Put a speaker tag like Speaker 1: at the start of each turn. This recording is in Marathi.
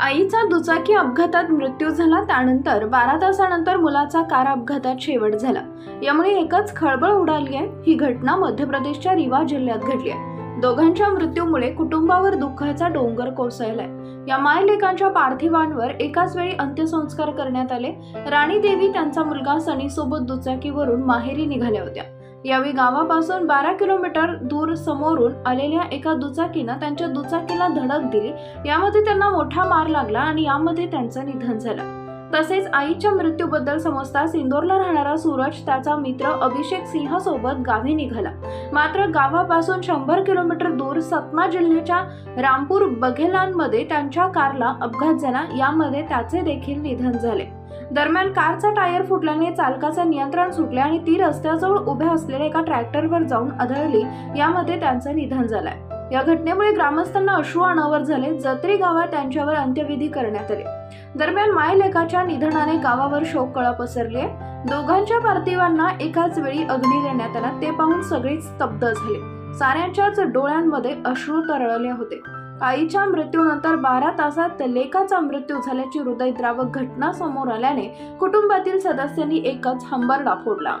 Speaker 1: आईचा दुचाकी अपघातात मृत्यू झाला त्यानंतर बारा तासानंतर मुलाचा कार अपघातात शेवट झाला. यामुळे एकच खळबळ उडाली आहे ही घटना मध्य प्रदेशच्या रिवा जिल्ह्यात घडली आहे. दोघांच्या मृत्यूमुळे कुटुंबावर दुःखाचा डोंगर कोसळलाय. या मायलेकांच्या पार्थिवांवर एकाच वेळी अंत्यसंस्कार करण्यात आले. राणी देवी त्यांचा मुलगा सनी सोबत दुचाकीवरून माहेरी निघाल्या होत्या. यावेळी गावापासून बारा किलोमीटर दूर समोरून आलेल्या एका दुचाकीनं त्यांच्या दुचाकीला धडक दिली. यामध्ये त्यांना मोठा मार लागला आणि यामध्ये त्यांचं निधन झालं. तसेच आईच्या मृत्यूबद्दल समजता इंदोरला राहणारा सूरज त्याचा मित्र अभिषेक सिंह सोबत गावी निघाला. मात्र गावापासून शंभर किलोमीटर दूर सतना जिल्ह्याच्या रामपूर बघेलांमध्ये त्यांच्या कारला अपघात झाला. यामध्ये त्याचे देखील निधन झाले. दरम्यान कारचा टायर फुटल्याने चालकाचे नियंत्रण सुटले आणि ती रस्त्याजवळ उभ्या असलेल्या एका ट्रॅक्टरवर जाऊन आदळली यामध्ये त्यांचं निधन झालंय. या घटनेमुळे ग्रामस्थांना अश्रू अनावर झाले. जत्री गावात त्यांच्यावर अंत्यविधी करण्यात आले. दरम्यान मायलेकाच्या निधनाने गावावर शोककळा पसरली. दोघांच्या पार्थिवांना एकाच वेळी अग्नी देण्यात आला. ते पाहून सगळेच स्तब्ध झाले. साऱ्यांच्याच डोळ्यांमध्ये अश्रू तरळले होते. आईच्या मृत्यूनंतर बारा तासात लेखाचा मृत्यू झाल्याची हृदयद्रावक घटना समोर आल्याने कुटुंबातील सदस्यांनी एकच हंबरडा फोडला.